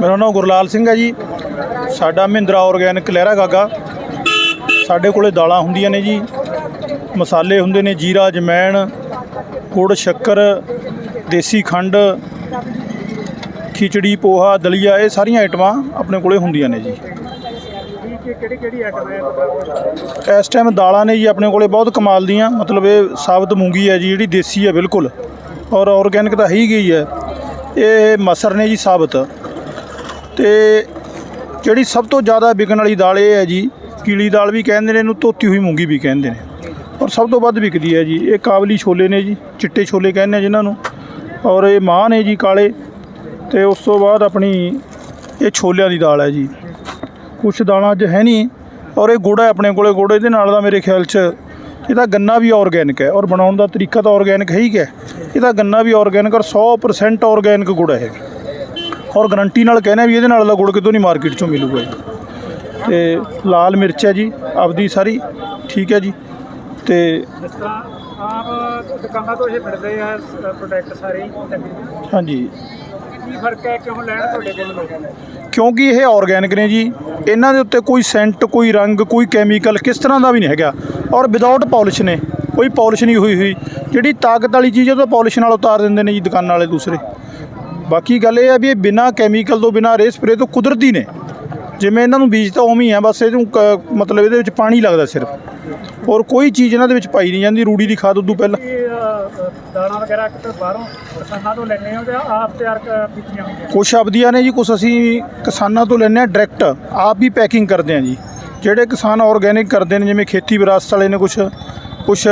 ਮੇਰਾ ਨਾਮ ਗੁਰਲਾਲ ਸਿੰਘ ਹੈ ਜੀ। ਸਾਡਾ ਮਹਿੰਦਰਾ ਆਰਗੈਨਿਕ ਲਹਿਰਾ ਗਾਗਾ। ਸਾਡੇ ਕੋਲੇ ਦਾਲਾਂ ਹੁੰਦੀਆਂ ਨੇ ਜੀ। ਮਸਾਲੇ ਹੁੰਦੇ ਨੇ ਜੀਰਾ, ਜਮੈਣ, ਗੁੜ, ਸ਼ੱਕਰ, ਦੇਸੀ ਖੰਡ, ਖਿਚੜੀ, ਪੋਹਾ, ਦਲੀਆ, ਇਹ ਸਾਰੀਆਂ ਆਈਟਮਾਂ ਆਪਣੇ ਕੋਲੇ ਹੁੰਦੀਆਂ ਨੇ ਜੀ। ਕਿਹੜੀ ਕਿਹੜੀ ਆਈਟਮ ਇਸ ਟਾਈਮ ਦਾਲਾਂ ਨੇ ਜੀ ਆਪਣੇ ਕੋਲੇ ਬਹੁਤ ਕਮਾਲ ਦੀਆਂ। ਮਤਲਬ ਇਹ ਸਾਬਤ ਮੂੰਗੀ ਹੈ ਜੀ, ਜਿਹੜੀ ਦੇਸੀ ਹੈ ਬਿਲਕੁਲ। ਔਰ ਆਰਗੈਨਿਕ ਤਾਂ ਹੈ ਹੀ ਗਈ ਹੈ। ਇਹ ਮਸਰ ਨੇ ਜੀ ਸਾਬਤ। ਤੇ ਜਿਹੜੀ ਸਭ ਤੋਂ ਜ਼ਿਆਦਾ ਵਿਕਣ ਵਾਲੀ ਦਾਲ ਇਹ ਹੈ ਜੀ, ਕੀਲੀ ਦਾਲ ਵੀ ਕਹਿੰਦੇ ਨੇ, ਇਹਨੂੰ ਧੋਤੀ ਹੋਈ ਮੂੰਗੀ ਵੀ ਕਹਿੰਦੇ ਨੇ। ਔਰ ਸਭ ਤੋਂ ਵੱਧ ਵਿਕਦੀ ਹੈ ਜੀ, ਇਹ ਕਾਬਲੀ ਛੋਲੇ ਨੇ ਜੀ, ਚਿੱਟੇ ਛੋਲੇ ਕਹਿੰਦੇ ਆ ਜਿਨ੍ਹਾਂ ਨੂੰ। ਔਰ ਇਹ ਮਾਂ ਨੇ ਜੀ ਕਾਲੇ, ਤੇ ਉਸ ਤੋਂ ਬਾਅਦ ਆਪਣੀ ਇਹ ਛੋਲਿਆਂ ਦੀ ਦਾਲ ਹੈ ਜੀ। ਕੁਛ ਦਾਲਾਂ ਅੱਜ ਹੈ ਨਹੀਂ, ਔਰ ਇਹ ਗੁੜ ਹੈ ਆਪਣੇ ਕੋਲੇ, ਗੁੜ ਇਹਦੇ ਨਾਲ ਦਾ ਮੇਰੇ ਖਿਆਲ 'ਚ ਇਹਦਾ ਗੰਨਾ ਵੀ ਆਰਗੈਨਿਕ ਹੈ। ਔਰ ਬਣਾਉਣ ਦਾ ਤਰੀਕਾ ਤਾਂ ਆਰਗੈਨਿਕ ਹੈ ਹੀ ਹੈ। ਇਹਦਾ ਗੰਨਾ ਵੀ ਆਰਗੈਨਿਕ ਔਰ 100% ਆਰਗੈਨਿਕ ਗੁੜ ਹੈ ਔਰ ਗਰੰਟੀ ਨਾਲ ਕਹਿੰਦੇ ਵੀ ਇਹਦੇ ਨਾਲ ਦਾ ਗੁੜ ਕਿਤੋਂ ਨਹੀਂ ਮਾਰਕੀਟ 'ਚੋਂ ਮਿਲੂਗਾ ਜੀ। ਤੇ ਲਾਲ ਮਿਰਚ ਹੈ ਜੀ ਆਪਦੀ ਸਾਰੀ ਠੀਕ ਹੈ ਜੀ। ਤੇ ਜਿਸ ਤਰ੍ਹਾਂ ਆਪ ਦੁਕਾਨਾਂ ਤੋਂ ਇਹ ਮਿਲਦੇ ਆ ਪ੍ਰੋਡਕਟ ਸਾਰੇ। ਹੀ। ਹਾਂਜੀ। ਕੀ ਫ਼ਰਕ ਹੈ? ਕਿਉਂ ਲੈਣ ਤੁਹਾਡੇ ਕੋਲ ਲੋਕ? ਕਿਉਂਕਿ ਇਹ ਆਰਗੈਨਿਕ ਨੇ ਜੀ। ਇਹਨਾਂ ਦੇ ਉੱਤੇ ਕੋਈ ਸੈਂਟ ਕੋਈ ਰੰਗ ਕੋਈ ਕੈਮੀਕਲ ਕਿਸ ਤਰ੍ਹਾਂ ਦਾ ਵੀ ਨਹੀਂ ਹੈਗਾ। ਔਰ ਵਿਦਆਊਟ ਪਾਲਿਸ਼ ਨੇ ਕੋਈ ਪਾਲਿਸ਼ ਨਹੀਂ ਹੋਈ ਹੋਈ। ਜਿਹੜੀ ਤਾਕਤ ਵਾਲੀ ਚੀਜ਼ ਉਹ ਤਾਂ ਪਾਲਿਸ਼ ਨਾਲ ਉਤਾਰ ਦਿੰਦੇ ਨੇ ਜੀ ਦੁਕਾਨਾਂ ਵਾਲੇ ਦੂਸਰੇ। ਬਾਕੀ ਗੱਲ ਇਹ ਹੈ ਵੀ ਇਹ ਬਿਨਾ ਕੈਮੀਕਲ ਤੋਂ ਬਿਨਾ ਰੇ ਸਪਰੇ ਤੋਂ ਕੁਦਰਤੀ ਨੇ। ਜਿਵੇਂ ਇਹਨਾਂ ਨੂੰ ਬੀਜ ਤਾਂ ਉਵੇਂ ਹੀ ਆ ਬਸ ਇਹਨੂੰ ਕ- ਮਤਲਬ ਇਹਦੇ ਵਿੱਚ ਪਾਣੀ ਲੱਗਦਾ ਸਿਰਫ। ਔਰ ਕੋਈ ਚੀਜ਼ ਇਹਨਾਂ ਦੇ ਵਿੱਚ ਪਾਈ ਨਹੀਂ ਜਾਂਦੀ ਰੂੜੀ ਦੀ ਖਾਦ ਉਦੋਂ ਪਹਿਲਾਂ। ਇਹ ਦਾਣਾ ਵਗੈਰਾ ਕਿਤੇ ਬਾਹਰੋਂ ਕਿਸਾਨਾਂ ਤੋਂ ਲੈਣੇ ਹੋ ਜਾਂ ਆਪ ਤਿਆਰ ਕੀਤੀਆਂ ਹੋਈਆਂ। ਕੁਛ ਆਪਦੀਆਂ ਨੇ ਜੀ ਕੁਛ ਅਸੀਂ ਕਿਸਾਨਾਂ ਤੋਂ ਲੈਂਦੇ ਹਾਂ ਡਾਇਰੈਕਟ ਆਪ ਹੀ ਪੈਕਿੰਗ ਕਰਦੇ ਹਾਂ ਜੀ। ਜਿਹੜੇ ਕਿਸਾਨ ਆਰਗੈਨਿਕ ਕਰਦੇ ਨੇ ਜਿਵੇਂ ਖੇਤੀ ਵਿਰਾਸਤ ਵਾਲੇ ਨੇ ਕੁਛ। ਕੁਛ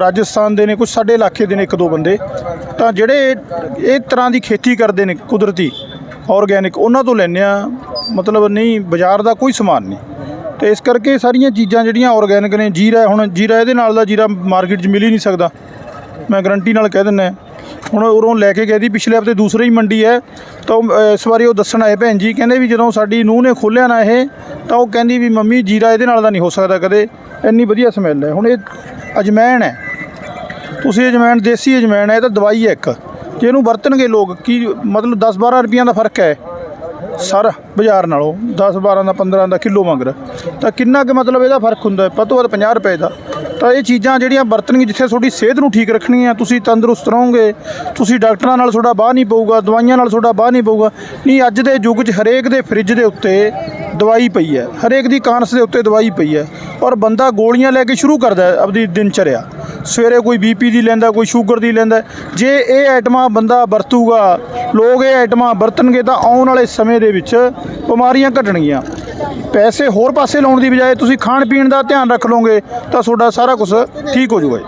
ਰਾਜਸਥਾਨ ਦੇ ਨੇ, ਕੁਛ ਸਾਡੇ ਇਲਾਕੇ ਦੇ ਨੇ ਇੱਕ ਦੋ ਬੰਦੇ। ਤਾਂ ਜਿਹੜੇ ਇਹ ਤਰ੍ਹਾਂ ਦੀ ਖੇਤੀ ਕਰਦੇ ਨੇ ਕੁਦਰਤੀ ਆਰਗੈਨਿਕ ਉਹਨਾਂ ਤੋਂ ਲੈਂਦੇ ਆ ਮਤਲਬ ਨਹੀਂ, ਬਾਜ਼ਾਰ ਦਾ ਕੋਈ ਸਮਾਨ ਨਹੀਂ। ਤੇ ਇਸ ਕਰਕੇ ਸਾਰੀਆਂ ਚੀਜ਼ਾਂ ਜਿਹੜੀਆਂ ਆਰਗੈਨਿਕ ਨੇ, ਜੀਰਾ, ਹੁਣ ਜੀਰਾ ਇਹਦੇ ਨਾਲ ਦਾ ਜੀਰਾ ਮਾਰਕੀਟ 'ਚ ਮਿਲ ਹੀ ਨਹੀਂ ਸਕਦਾ। ਮੈਂ ਗਰੰਟੀ ਨਾਲ ਕਹਿ ਦਿੰਦਾ ਹੁਣ ਉਰੋਂ ਲੈ ਕੇ ਗਏ ਦੀ ਪਿਛਲੇ ਹਫ਼ਤੇ ਦੂਸਰੀ ਹੀ ਮੰਡੀ ਹੈ ਤਾਂ ਉਹ, ਇਸ ਵਾਰੀ ਉਹ ਦੱਸਣ ਆਏ ਭੈਣ ਜੀ ਕਹਿੰਦੇ ਵੀ ਜਦੋਂ ਸਾਡੀ ਨੂੰਹ ਨੇ ਖੋਲ੍ਹਿਆ ਨਾ ਇਹ ਤਾਂ ਉਹ ਕਹਿੰਦੀ ਵੀ ਮੰਮੀ ਜੀਰਾ ਇਹਦੇ ਨਾਲ ਦਾ ਨਹੀਂ ਹੋ ਸਕਦਾ ਕਦੇ ਇੰਨੀ ਵਧੀਆ ਸਮੈਲ ਹੈ। ਹੁਣ ਇਹ ਅਜਮੈਣ ਹੈ। ਤੁਸੀਂ ਅਜਮੈਨ ਦੇਸੀ ਅਜਮੈਨ ਹੈ ਇਹ ਤਾਂ ਦਵਾਈ ਹੈ ਇੱਕ। ਜੇ ਇਹਨੂੰ ਵਰਤਣਗੇ ਲੋਕ ਕੀ ਮਤਲਬ 10 12 ਰੁਪਈਆਂ ਦਾ ਫ਼ਰਕ ਹੈ। ਸਰ, ਬਾਜ਼ਾਰ ਨਾਲੋਂ 10 12 ਦਾ 15 ਦਾ ਕਿਲੋ ਮੰਗ ਰਿਹਾ। ਤਾਂ ਕਿੰਨਾ ਕੁ ਮਤਲਬ ਇਹਦਾ ਫ਼ਰਕ ਹੁੰਦਾ ਹੈ? ਵੱਧ ਤੋਂ ਵੱਧ 50 ਰੁਪਏ ਦਾ। ਤਾਂ ਇਹ ਚੀਜ਼ਾਂ ਜਿਹੜੀਆਂ ਵਰਤਣਗੀਆਂ ਜਿੱਥੇ ਤੁਹਾਡੀ ਸਿਹਤ ਨੂੰ ਠੀਕ ਰੱਖਣੀ ਹੈ, ਤੁਸੀਂ ਤੰਦਰੁਸਤ ਰਹੋਗੇ, ਤੁਸੀਂ ਡਾਕਟਰਾਂ ਨਾਲ ਤੁਹਾਡਾ ਬਾਹ ਨਹੀਂ ਪਊਗਾ, ਦਵਾਈਆਂ ਨਾਲ ਤੁਹਾਡਾ ਬਾਹ ਨਹੀਂ ਪਊਗਾ। ਨਹੀਂ, ਅੱਜ ਦੇ ਯੁੱਗ 'ਚ ਹਰੇਕ ਦੇ ਫ੍ਰਿਜ ਦੇ ਉੱਤੇ ਦਵਾਈ ਪਈ ਹੈ। ਹਰੇਕ ਦੀ ਕਾਂਸ ਦੇ ਉੱਤੇ ਦਵਾਈ ਪਈ ਹੈ ਔਰ ਬੰਦਾ ਗੋਲੀਆਂ ਲੈ ਕੇ ਸ਼ੁਰੂ ਕਰਦਾ ਹੈ ਆਪਣੀ ਦਿਨਚਰਿਆ। ਸਵੇਰੇ ਕੋਈ ਬੀਪੀ ਦੀ ਲੈਂਦਾ, ਕੋਈ ਸ਼ੂਗਰ ਦੀ ਲੈਂਦਾ। ਜੇ ਇਹ ਆਈਟਮਾਂ ਬੰਦਾ ਵਰਤੂਗਾ, ਲੋਕ ਇਹ ਆਈਟਮਾਂ ਵਰਤਣਗੇ ਤਾਂ ਆਉਣ ਵਾਲੇ ਸਮੇਂ ਦੇ ਵਿੱਚ ਬਿਮਾਰੀਆਂ ਘਟਣਗੀਆਂ। ਪੈਸੇ ਹੋਰ ਪਾਸੇ ਲਾਉਣ ਦੀ ਬਜਾਏ ਤੁਸੀਂ ਖਾਣ ਪੀਣ ਦਾ ਧਿਆਨ ਰੱਖ ਲਓਗੇ ਤਾਂ ਤੁਹਾਡਾ ਸਾਰਾ ਕੁਝ ਠੀਕ ਹੋ ਜਾਊਗਾ